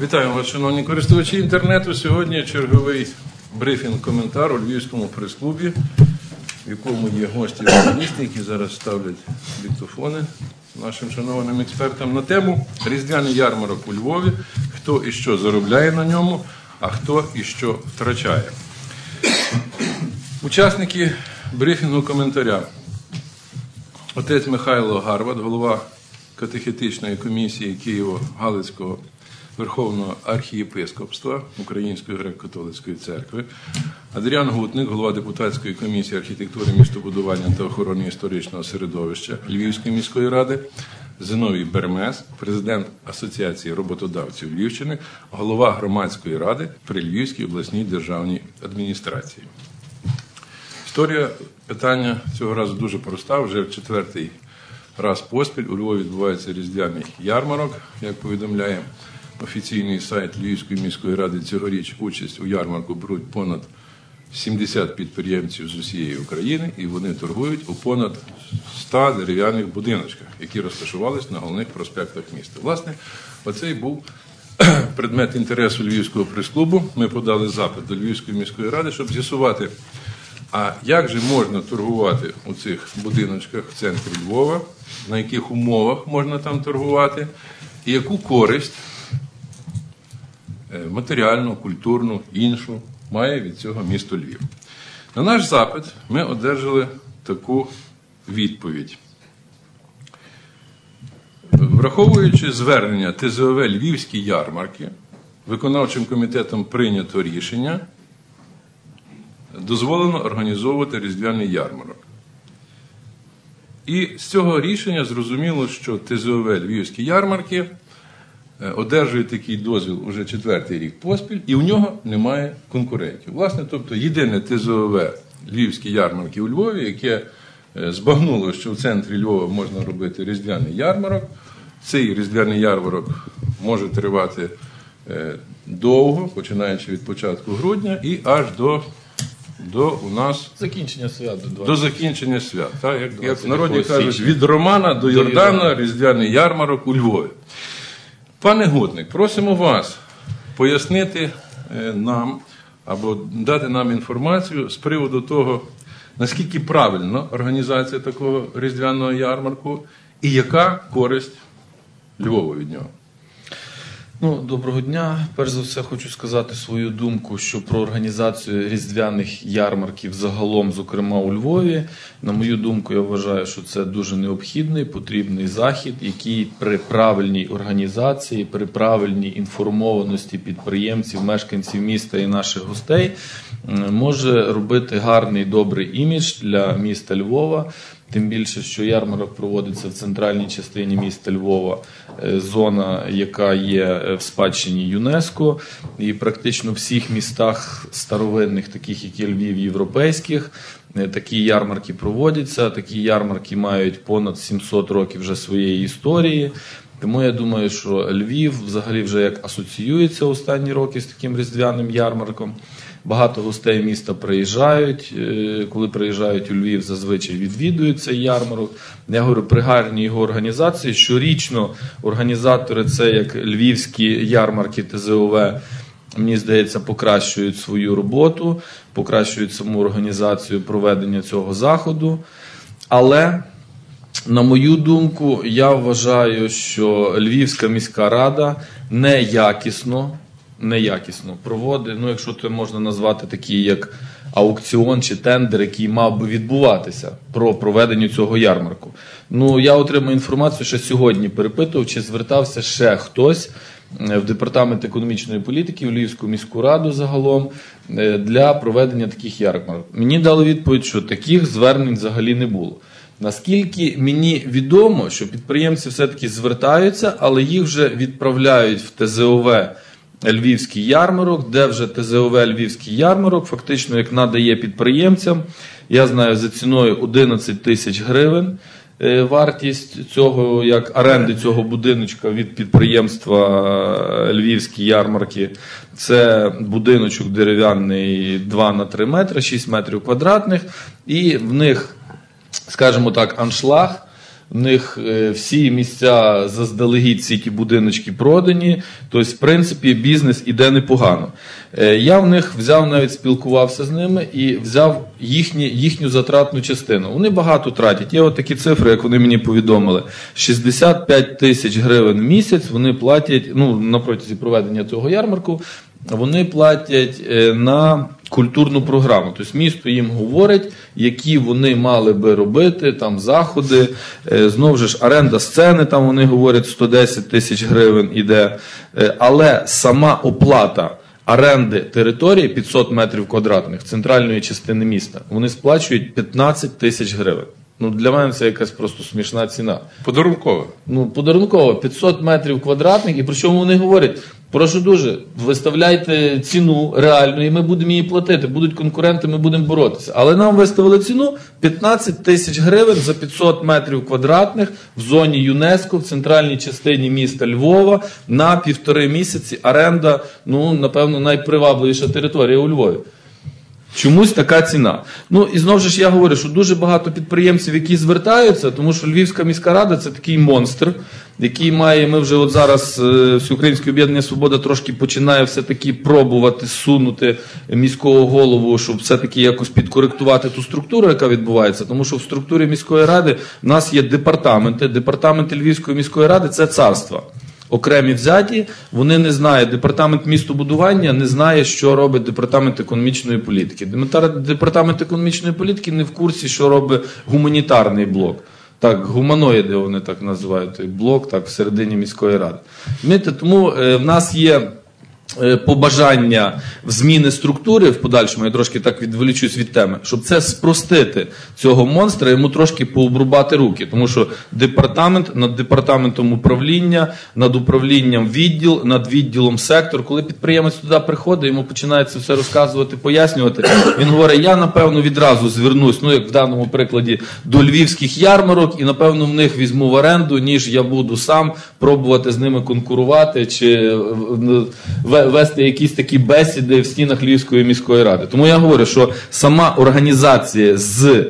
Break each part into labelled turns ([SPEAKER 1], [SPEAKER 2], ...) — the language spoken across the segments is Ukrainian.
[SPEAKER 1] Вітаю вас, шановні користувачі інтернету. Сьогодні черговий брифінг-коментар у Львівському прес-клубі, в якому є гості журналісти, які зараз ставлять диктофони нашим шанованим експертам на тему Різдвяний ярмарок у Львові, хто і що заробляє на ньому, а хто і що втрачає. Учасники брифінгу коментаря. Отець Михайло Гарват, голова катехетичної комісії Києво-Галицького Верховного архієпископства Української греко-католицької церкви, Адріан Гутник, голова депутатської комісії архітектури, містобудування та охорони історичного середовища Львівської міської ради, Зиновій Бермес, президент Асоціації роботодавців Львівщини, голова громадської ради при Львівській обласній державній адміністрації. Історія питання цього разу дуже проста. Вже в четвертий раз поспіль у Львові відбувається різдвяний ярмарок. Як повідомляє офіційний сайт Львівської міської ради, цьогоріч участь у ярмарку беруть понад 70 підприємців з усієї України, і вони торгують у понад 100 дерев'яних будиночках, які розташувались на головних проспектах міста. Власне, оцей був предмет інтересу Львівського прес-клубу. Ми подали запит до Львівської міської ради, щоб з'ясувати. А як же можна торгувати у цих будиночках в центрі Львова, на яких умовах можна там торгувати, і яку користь матеріальну, культурну, іншу має від цього місто Львів? На наш запит ми одержали таку відповідь. Враховуючи звернення ТЗОВ Львівські ярмарки, виконавчим комітетом прийнято рішення дозволено організовувати різдвяний ярмарок. І з цього рішення зрозуміло, що ТЗОВ Львівські ярмарки е, одержує такий дозвіл уже четвертий рік поспіль, і у нього немає конкурентів. Власне, тобто єдине ТЗОВ Львівські ярмарки у Львові, яке е, збагнуло, що в центрі Львова можна робити різдвяний ярмарок. Цей різдвяний ярмарок може тривати е, довго, починаючи від початку грудня і аж до до у нас
[SPEAKER 2] Закінчення свят до
[SPEAKER 1] до закінчення свят. Так, як, як в народі кажуть, від Романа до Йордана. різдвяний ярмарок у Львові. Пане Гутник, просимо вас пояснити е, нам або дати нам інформацію з приводу того, наскільки правильно організація такого різдвяного ярмарку і яка користь Львову від нього.
[SPEAKER 2] Ну, доброго дня. Перш за все, хочу сказати свою думку, що про організацію різдвяних ярмарків загалом, зокрема у Львові, на мою думку, я вважаю, що це дуже необхідний, потрібний захід, який при правильній організації, при правильній інформованості підприємців, мешканців міста і наших гостей може робити гарний добрий імідж для міста Львова. Тим більше, що ярмарок проводиться в центральній частині міста Львова, е, зона, яка є е, в спадщині ЮНЕСКО, і практично всіх містах старовинних, таких як і Львів, європейських, е, такі ярмарки проводяться. Такі ярмарки мають понад 700 років вже своєї історії. Тому я думаю, що Львів взагалі вже як асоціюється останні роки з таким різдвяним ярмарком. Багато гостей міста приїжджають. Е, Коли приїжджають у Львів, зазвичай відвідують цей ярмарок. Я говорю при гарній його організації. Щорічно організатори, це як львівські ярмарки ТЗОВ, мені здається, покращують свою роботу, покращують саму організацію проведення цього заходу. Але на мою думку, я вважаю, що Львівська міська рада неякісно, неякісно проводить, ну якщо це можна назвати такий як аукціон чи тендер, який мав би відбуватися про проведення цього ярмарку. Ну я отримав інформацію, що сьогодні перепитував, чи звертався ще хтось е, в департамент економічної політики в Львівську міську раду загалом е, для проведення таких ярмарок. Мені дали відповідь, що таких звернень взагалі не було. Наскільки мені відомо, що підприємці все-таки звертаються, але їх вже відправляють в ТЗОВ Львівський ярмарок, де вже ТЗОВ Львівський ярмарок фактично як надає підприємцям. Я знаю за ціною 11 тисяч гривень. е, Вартість цього як оренди цього будиночка від підприємства е, Львівські ярмарки. Це будиночок дерев'яний 2 на 3 метри, 6 метрів квадратних, і в них скажімо так, аншлаг в них е, всі місця заздалегідь ці ті будиночки продані. Тобто, в принципі, бізнес іде непогано. Е, Я в них взяв навіть спілкувався з ними і взяв їхні, їхню затратну частину. Вони багато тратять. Є от такі цифри, як вони мені повідомили: 65 тисяч гривень в місяць вони платять ну, на протязі проведення цього ярмарку. Вони платять е, на культурну програму. Тобто місто їм говорить, які вони мали би робити там заходи. Е, Знову ж оренда сцени, там вони говорять 110 тисяч гривень іде. Е, Але сама оплата оренди території 500 метрів квадратних центральної частини міста вони сплачують 15 тисяч гривень. Ну для мене це якась просто смішна ціна.
[SPEAKER 1] Подарунково.
[SPEAKER 2] Ну, подарунково 500 метрів квадратних, і причому вони говорять: прошу дуже, виставляйте ціну реальну, і ми будемо її платити. Будуть конкуренти, ми будемо боротися. Але нам виставили ціну 15 тисяч гривень за 500 метрів квадратних в зоні ЮНЕСКО в центральній частині міста Львова на півтори місяці. Оренда, ну напевно, найпривабливіша територія у Львові. Чомусь така ціна. Ну і знову ж я говорю, що дуже багато підприємців, які звертаються, тому що Львівська міська рада це такий монстр, який має. Ми вже от зараз е, Всеукраїнське об'єднання Свобода трошки починає все-таки пробувати сунути міського голову, щоб все-таки якось підкоректувати ту структуру, яка відбувається. Тому що в структурі міської ради в нас є департаменти. Департаменти Львівської міської ради це царства окремі взяті. Вони не знають. Департамент містобудування не знає, що робить департамент економічної політики. Департамент економічної політики не в курсі, що робить гуманітарний блок. Так, гуманоїди вони так називають той блок, так всередині міської ради. Тому е, в нас є. Е, Побажання в зміни структури в подальшому, я трошки так відволічусь від теми, щоб це спростити цього монстра, йому трошки пообрубати руки, тому що департамент над департаментом управління, над управлінням відділ, над відділом сектор. Коли підприємець туди приходить, йому починається все розказувати, пояснювати. Він говорить: я напевно відразу звернусь, ну як в даному прикладі, до львівських ярмарок, і напевно в них візьму в оренду, ніж я буду сам пробувати з ними конкурувати чи е, вести якісь такі бесіди в стінах Львівської міської ради. Тому я говорю, що сама організація з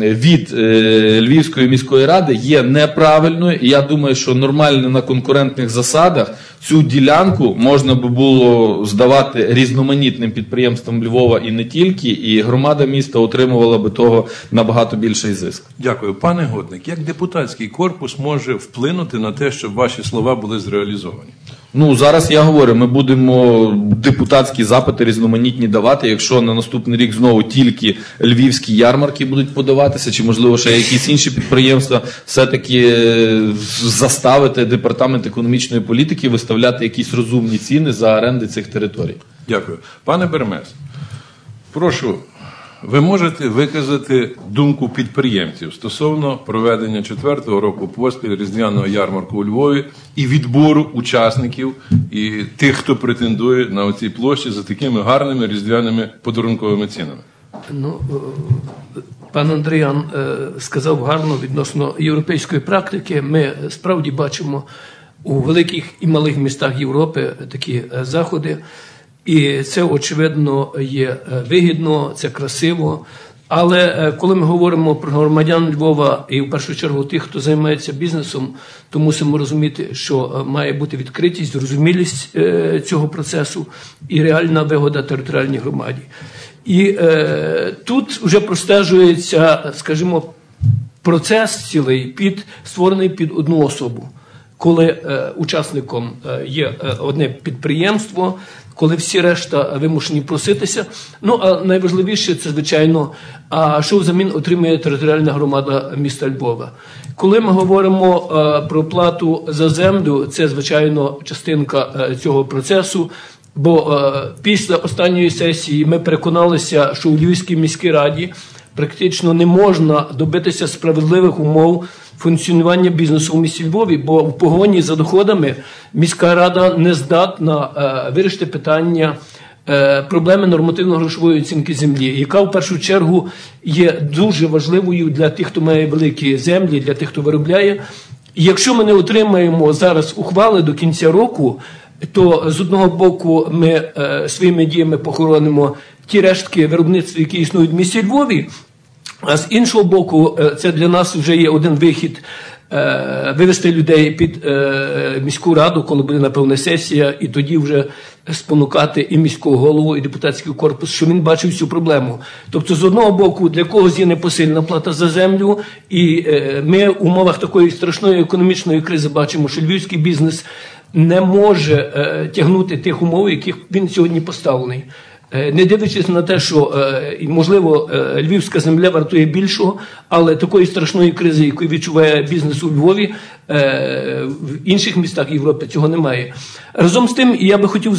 [SPEAKER 2] від е, Львівської міської ради є неправильною, і я думаю, що нормально на конкурентних засадах цю ділянку можна би було здавати різноманітним підприємствам Львова і не тільки, і громада міста отримувала би того набагато більший зиск.
[SPEAKER 1] Дякую. Пане Годник, як депутатський корпус може вплинути на те, щоб ваші слова були зреалізовані?
[SPEAKER 2] Ну зараз я говорю, ми будемо депутатські запити різноманітні давати. Якщо на наступний рік знову тільки львівські ярмарки будуть подаватися, чи можливо ще якісь інші підприємства, все-таки е, заставити департамент економічної політики виставляти якісь розумні ціни за оренди цих територій.
[SPEAKER 1] Дякую. Пане Бермес, прошу, ви можете виказати думку підприємців стосовно проведення четвертого року поспіль різдвяного ярмарку у Львові і відбору учасників і тих, хто претендує на оцій площі за такими гарними різдвяними подарунковими цінами.
[SPEAKER 3] Ну, е, пан Андріан е, сказав гарно відносно європейської практики. Ми справді бачимо у великих і малих містах Європи такі е, заходи, і це очевидно є е, вигідно, це красиво. Але е, коли ми говоримо про громадян Львова і в першу чергу тих, хто займається бізнесом, то мусимо розуміти, що має бути відкритість, зрозумілість цього процесу і реальна вигода територіальній громаді. І е, тут вже простежується, скажімо, процес цілий під створений під одну особу, коли е, учасником е, є е, одне підприємство, коли всі решта вимушені проситися. Ну а найважливіше це звичайно, а що взамін отримує територіальна громада міста Львова. Коли ми говоримо про плату за землю, це звичайно частинка цього процесу. Бо після останньої сесії ми переконалися, що у Львівській міській раді практично не можна добитися справедливих умов функціонування бізнесу в місті Львові, бо в погоні за доходами міська рада не здатна е, вирішити питання. е, Проблеми нормативно-грошової оцінки землі, яка в першу чергу є дуже важливою для тих, хто має великі землі, для тих, хто виробляє. І якщо ми не отримаємо зараз ухвали до кінця року, то з одного боку ми е, своїми діями похоронимо ті рештки виробництва, які існують в місті Львові. А з іншого боку, е, це для нас вже є один вихід е, вивести людей під е, міську раду, коли буде напевне сесія, і тоді вже спонукати і міського голову, і депутатський корпус, що він бачив цю проблему. Тобто, з одного боку, для когось є непосильна плата за землю, і ми в умовах такої страшної економічної кризи бачимо, що львівський бізнес не може тягнути тих умов, яких він сьогодні поставлений. Е, Не дивлячись на те, що е, можливо е, львівська земля вартує більшого, але такої страшної кризи, яку відчуває бізнес у Львові, в інших містах Європи цього немає. Разом з тим, я би хотів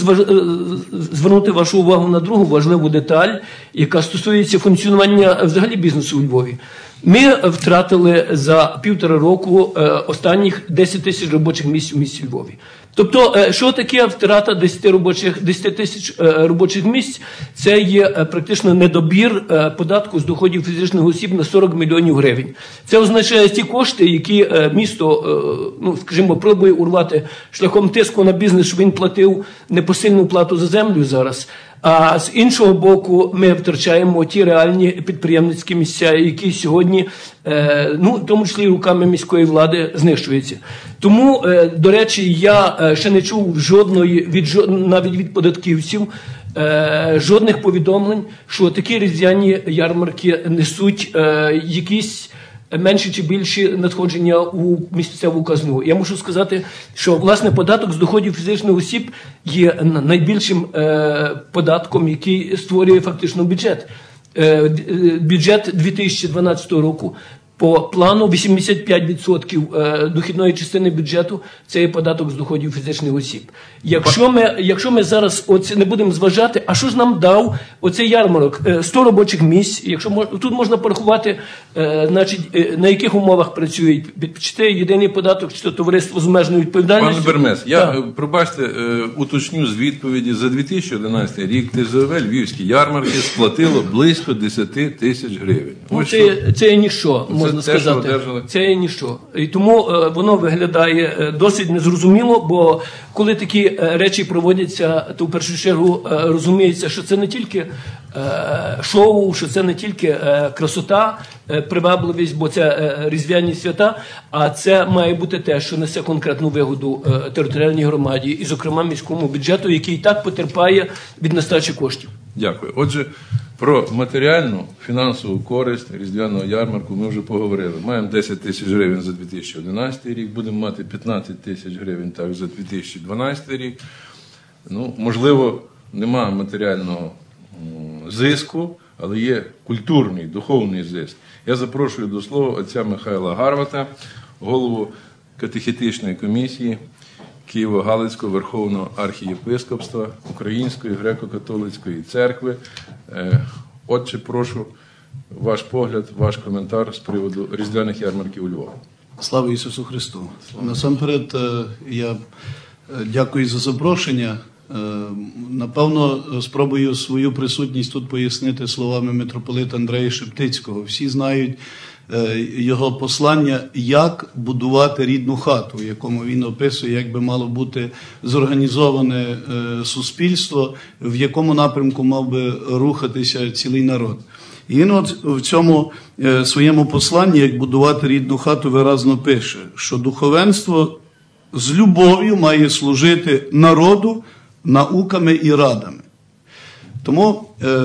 [SPEAKER 3] звернути вашу увагу на другу важливу деталь, яка стосується функціонування взагалі бізнесу у Львові. Ми втратили за півтора року останніх 10 тисяч робочих місць у місті Львові. Тобто, е, що таке втрата 10 робочих 10 тисяч е, робочих місць? Це є е, практично недобір податку з доходів фізичних осіб на 40 мільйонів гривень. Це означає ті кошти, які місто, ну скажімо, пробує урвати шляхом тиску на бізнес, щоб він платив непосильну плату за землю зараз. А з іншого боку, ми втрачаємо ті реальні підприємницькі місця, які сьогодні, е, ну в тому числі руками міської влади, знищуються. Тому, е, до речі, я е, ще не чув жодної від навіть від податківців. Жодних повідомлень, що такі різдвяні ярмарки несуть якісь менші чи більші надходження у місцеву казну. Я мушу сказати, що власне податок з доходів фізичних осіб є найбільшим е, податком, який створює фактично бюджет. Е, е, бюджет 2012 року. По плану 85% е, дохідної частини бюджету це є податок з доходів фізичних осіб. Якщо ми, якщо ми зараз оце не будемо зважати, а що ж нам дав оцей ярмарок? Е, 100 робочих місць. Якщо мож, тут можна порахувати, е, значить, е, на яких умовах працюють, чи це єдиний податок, чи то товариство з обмеженою
[SPEAKER 1] Пане. Бермес, я
[SPEAKER 3] Так.
[SPEAKER 1] е, пробачте, е, уточню з відповіді за 2011 рік ТЗВ Львівські ярмарки сплатило близько 10 тисяч гривень.
[SPEAKER 3] Ну,
[SPEAKER 1] Ось
[SPEAKER 3] це, це є ніщо, можна
[SPEAKER 1] те,
[SPEAKER 3] сказати.
[SPEAKER 1] одержали.
[SPEAKER 3] Це є ніщо. І тому е, воно виглядає е, досить незрозуміло, бо коли такі е, речі проводяться, то в першу чергу е, розуміється, що це не тільки е, шоу, що це не тільки е, красота, е, привабливість, бо це е, різдвяні свята, а це має бути те, що несе конкретну вигоду е, територіальній громаді, і, зокрема, міському бюджету, який і так потерпає від нестачі коштів.
[SPEAKER 1] Дякую. Отже, про матеріальну фінансову користь різдвяного ярмарку ми вже поговорили. Маємо 10 тисяч гривень за 2011 рік, будемо мати 15 тисяч гривень так за 2012 рік. Ну, можливо, нема матеріального зиску, але є культурний, духовний зиск. Я запрошую до слова отця Михайла Гарвата, голову катехетичної комісії Києво-Галицького Верховного архієпископства Української греко-католицької церкви. Е, Отче, прошу ваш погляд, ваш коментар з приводу різдвяних ярмарків у Львові.
[SPEAKER 4] Слава Ісусу Христу! Насамперед, е, я е, дякую за запрошення. Напевно, спробую свою присутність тут пояснити словами митрополита Андрея Шептицького. Всі знають його послання, як будувати рідну хату, в якому він описує, як би мало бути зорганізоване е, суспільство, в якому напрямку мав би рухатися цілий народ. І він от в цьому е, своєму посланні, як будувати рідну хату, виразно пише, що духовенство з любов'ю має служити народу науками і радами. Тому, е,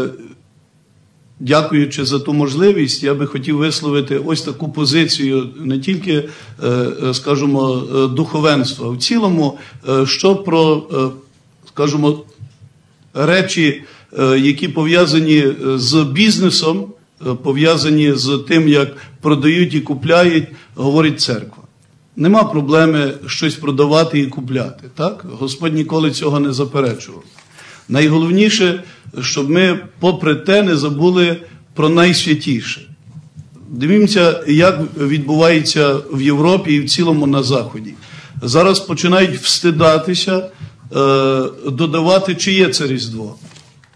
[SPEAKER 4] дякуючи за ту можливість, я би хотів висловити ось таку позицію не тільки, е, е, скажімо, е, духовенства, в цілому, що про, скажімо, речі, які пов'язані з бізнесом, пов'язані з тим, як продають і купляють, говорить церква. Нема проблеми щось продавати і купляти. Так? Господь ніколи цього не заперечував. Найголовніше, щоб ми, попри те, не забули про найсвятіше. Дивімося, як відбувається в Європі і в цілому на Заході. Зараз починають встидатися, е, додавати, чиє це Різдво.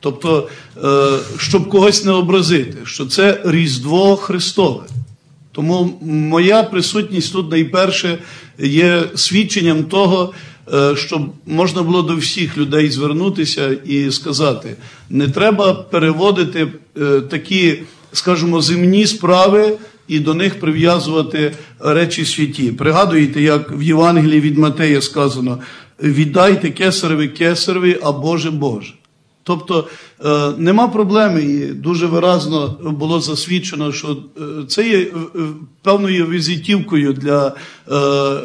[SPEAKER 4] Тобто, е, щоб когось не образити, що це Різдво Христове. Тому моя присутність тут найперше є свідченням того, щоб можна було до всіх людей звернутися і сказати: не треба переводити е, такі, скажімо, земні справи і до них прив'язувати речі святі. Пригадуєте, як в Євангелії від Матея сказано: віддайте кесареві кесареві, а Боже Боже. Тобто е, нема проблеми, і дуже виразно було засвідчено, що е, це є е, певною візитівкою для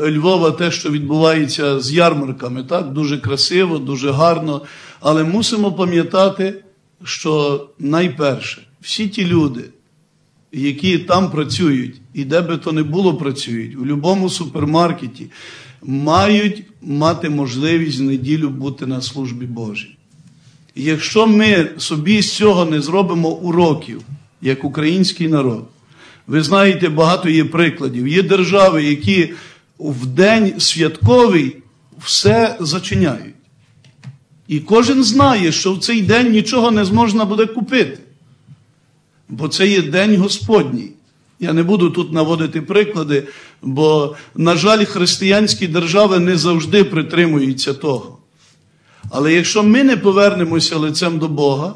[SPEAKER 4] Львова, те, що відбувається з ярмарками. Так, дуже красиво, дуже гарно. Але мусимо пам'ятати, що найперше, всі ті люди, які там працюють, і де би то не було працюють, у будь-якому супермаркеті, мають мати можливість в неділю бути на службі Божій. Якщо ми собі з цього не зробимо уроків, як український народ, ви знаєте, багато є прикладів. Є держави, які в день святковий все зачиняють. І кожен знає, що в цей день нічого не зможна буде купити. Бо це є День Господній. Я не буду тут наводити приклади, бо, на жаль, християнські держави не завжди притримуються того. Але якщо ми не повернемося лицем до Бога,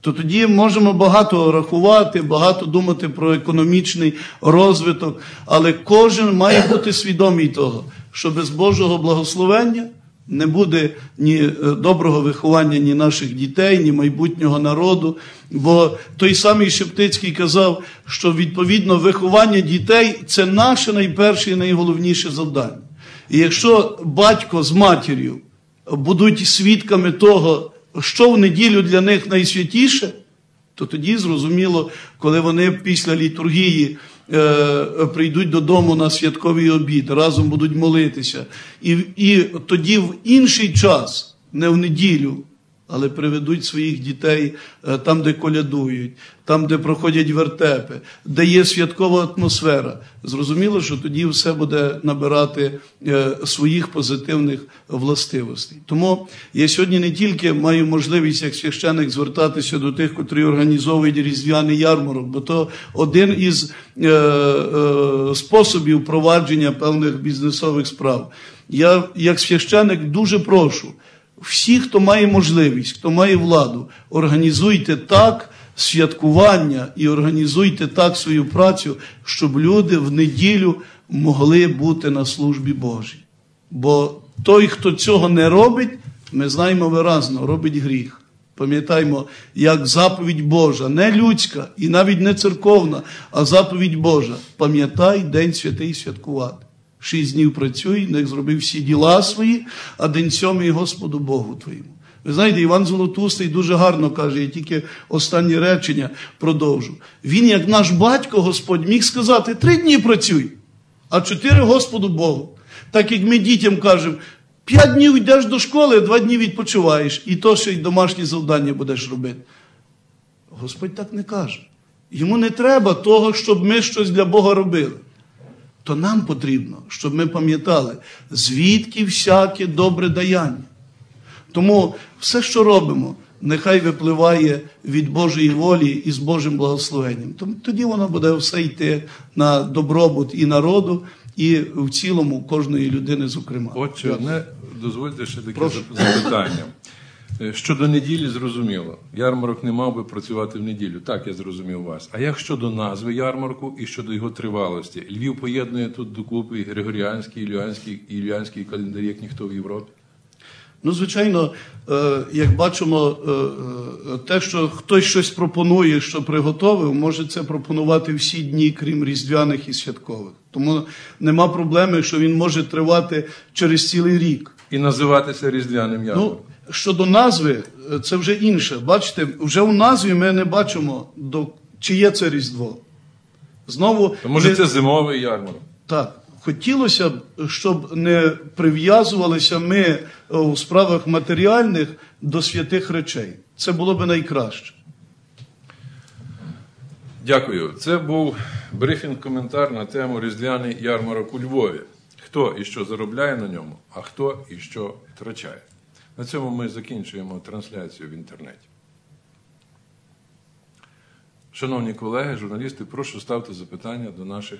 [SPEAKER 4] то тоді можемо багато рахувати, багато думати про економічний розвиток, але кожен має бути свідомий того, що без Божого благословення не буде ні е, доброго виховання ні наших дітей, ні майбутнього народу. Бо той самий Шептицький казав, що відповідно виховання дітей це наше найперше і найголовніше завдання. І якщо батько з матір'ю будуть свідками того, що в неділю для них найсвятіше, то тоді зрозуміло, коли вони після літургії е, прийдуть додому на святковий обід, разом будуть молитися. І, і тоді в інший час, не в неділю, але приведуть своїх дітей е, там, де колядують, там, де проходять вертепи, де є святкова атмосфера. Зрозуміло, що тоді все буде набирати е, своїх позитивних властивостей. Тому я сьогодні не тільки маю можливість як священик звертатися до тих, котрі організовують різдвяний ярмарок, бо то один із е, е, способів провадження певних бізнесових справ. Я, як священик, дуже прошу всі, хто має можливість, хто має владу, організуйте так святкування і організуйте так свою працю, щоб люди в неділю могли бути на службі Божій. Бо той, хто цього не робить, ми знаємо виразно, робить гріх. Пам'ятаймо, як заповідь Божа, не людська і навіть не церковна, а заповідь Божа. Пам'ятай День святий святкувати. Шість днів працюй, не зробив всі діла свої, а день сьомий Господу Богу твоєму. Ви знаєте, Іван Золотустий дуже гарно каже, я тільки останні речення продовжу. Він, як наш батько Господь, міг сказати: три дні працюй, а чотири Господу Богу. Так як ми дітям кажемо, п'ять днів йдеш до школи, два дні відпочиваєш, і то ще й домашні завдання будеш робити. Господь так не каже. Йому не треба того, щоб ми щось для Бога робили то нам потрібно, щоб ми пам'ятали, звідки всяке добре даяння. Тому все, що робимо, нехай випливає від Божої волі і з Божим благословенням. Тому тоді воно буде все йти на добробут і народу, і в цілому кожної людини, зокрема.
[SPEAKER 1] Отже, не дозвольте ще таке запитання. Е, Щодо неділі, зрозуміло. Ярмарок не мав би працювати в неділю. Так, я зрозумів вас. А як щодо назви ярмарку і щодо його тривалості? Львів поєднує тут докупи Григоріанський, Ілюанський, Ілюанський календарі, як ніхто в Європі.
[SPEAKER 4] Ну, звичайно, е, як бачимо, е, те, що хтось щось пропонує, що приготовив, може це пропонувати всі дні, крім різдвяних і святкових. Тому нема проблеми, що він може тривати через цілий рік.
[SPEAKER 1] І називатися Різдвяним ярмарком.
[SPEAKER 4] Ну, щодо назви, е, це вже інше. Бачите, вже у назві ми не бачимо, до, чи є це Різдво. Знову,
[SPEAKER 1] То може
[SPEAKER 4] ми-
[SPEAKER 1] це зимовий ярмарок?
[SPEAKER 4] так. Хотілося б, щоб не прив'язувалися ми е, у справах матеріальних до святих речей. Це було б найкраще.
[SPEAKER 1] Дякую. Це був брифінг-коментар на тему Різдвяний ярмарок у Львові. Хто і що заробляє на ньому, а хто і що втрачає. На цьому ми закінчуємо трансляцію в інтернеті. Шановні колеги, журналісти, прошу ставте запитання до наших